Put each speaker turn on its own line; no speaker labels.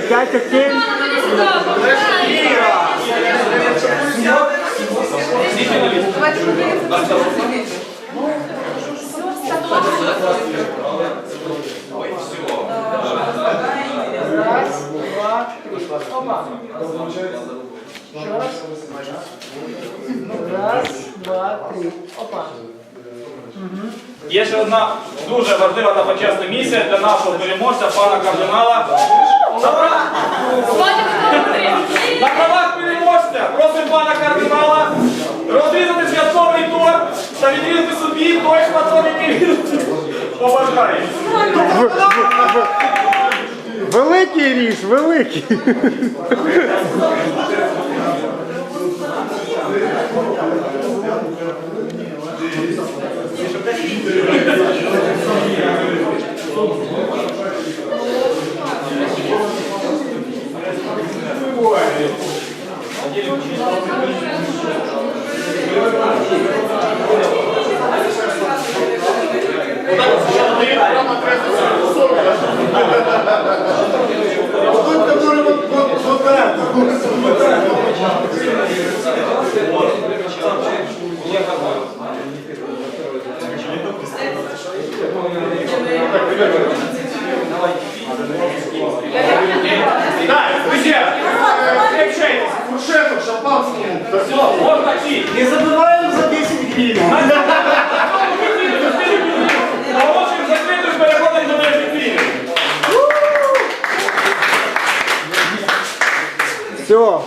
три. Опа. Раз. Раз, два, три. Опа.
Є ще одна дуже важлива та почесна місія для нашого переможця, пана кардинала. На прав- На правах переможця просимо пана кардинала розрізати святковий торт та відрізати собі той шматок, який він побажає.
Великий ріж, великий.
Так, друзі, крепчайтесь,
Не забываем за 10
гривен.
Все,